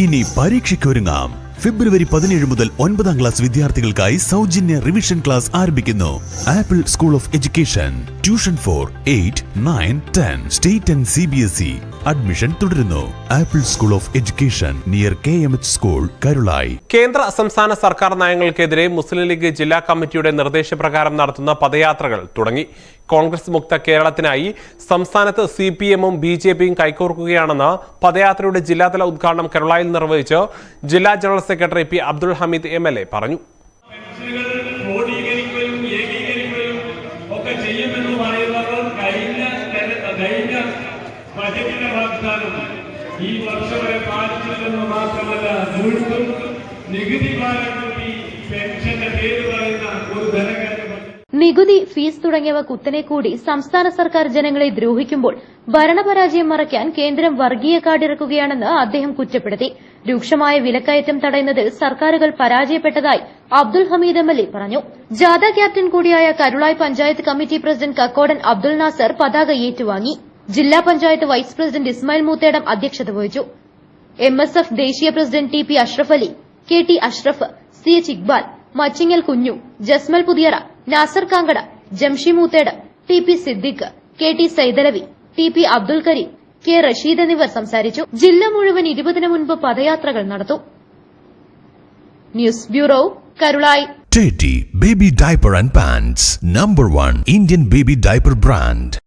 ഇനി പരീക്ഷയ്ക്കൊരുങ്ങാം. ഫെബ്രുവരി പതിനേഴ് മുതൽ ഒൻപതാം ക്ലാസ് വിദ്യാർത്ഥികൾക്കായി സൗജന്യ റിവിഷൻ ക്ലാസ് ആരംഭിക്കുന്നു. Apple school of education tuition for eight nine ten state and C B S E admission തുടരുന്നു. Apple school of education near K M H school Karulayi കേന്ദ്ര സംസ്ഥാന സർക്കാർ നയങ്ങൾക്കെതിരെ മുസ്ലിം ലീഗ് ജില്ലാ കമ്മിറ്റിയുടെ നിർദ്ദേശപ്രകാരം നടത്തുന്ന പദയാത്രകൾ തുടങ്ങി. കോൺഗ്രസ് മുക്ത കേരളത്തിനായി സംസ്ഥാനത്ത് സി പി എമ്മും ബി ജെ പിയും കൈകോർക്കുകയാണെന്ന് പദയാത്രയുടെ ജില്ലാതല ഉദ്ഘാടനം കേരളയിൽ നിർവഹിച്ച് ജില്ലാ general secretary P Abdul Hameed M L A പറഞ്ഞു. ഈ വർഷവരെ നികുതി ഭാരം കൂട്ടി പെൻഷന്റെ പേര് പറയുന്ന ഒരു ധനകാര്യ നികുതി ഫീസ് തുടങ്ങിയവ കുത്തനെ കൂടി സംസ്ഥാന സർക്കാർ ജനങ്ങളെ ദ്രോഹിക്കുമ്പോൾ ഭരണപരാജയം മറയ്ക്കാൻ കേന്ദ്രം വർഗീയ കാർഡിറക്കുകയാണെന്ന് അദ്ദേഹം കുറ്റപ്പെടുത്തി. രൂക്ഷമായ വിലക്കയറ്റം തടയുന്നതിൽ സർക്കാരുകൾ പരാജയപ്പെട്ടതായി അബ്ദുൽ ഹമീദ് എം എൽ പറഞ്ഞു. ജാഥ ക്യാപ്റ്റൻ കൂടിയായ കരുളായി പഞ്ചായത്ത് കമ്മിറ്റി പ്രസിഡന്റ് കക്കോടൻ അബ്ദുൽ നാസർ പതാക ഏറ്റുവാങ്ങി. ജില്ലാ പഞ്ചായത്ത് വൈസ് പ്രസിഡന്റ് ഇസ്മായിൽ മൂത്തേടം അധ്യക്ഷത വഹിച്ചു. എം എസ് എഫ് ദേശീയ president T P Ashraf Ali K T Ashraf C H Iqbal Machingal Kunju Jasmal Puthiyara Nasar Kankada Jamshi Moothedu T P Siddique K T Saithalavi T P Abdul Kareem K Rasheed എന്നിവർ സംസാരിച്ചു. ജില്ല മുഴുവൻ ഇരുപതിനു മുൻപ് പദയാത്രകൾ നടത്തും news bureau Karulayi. Teddy Baby Diaper and Pants. Number One Indian Baby Diaper Brand.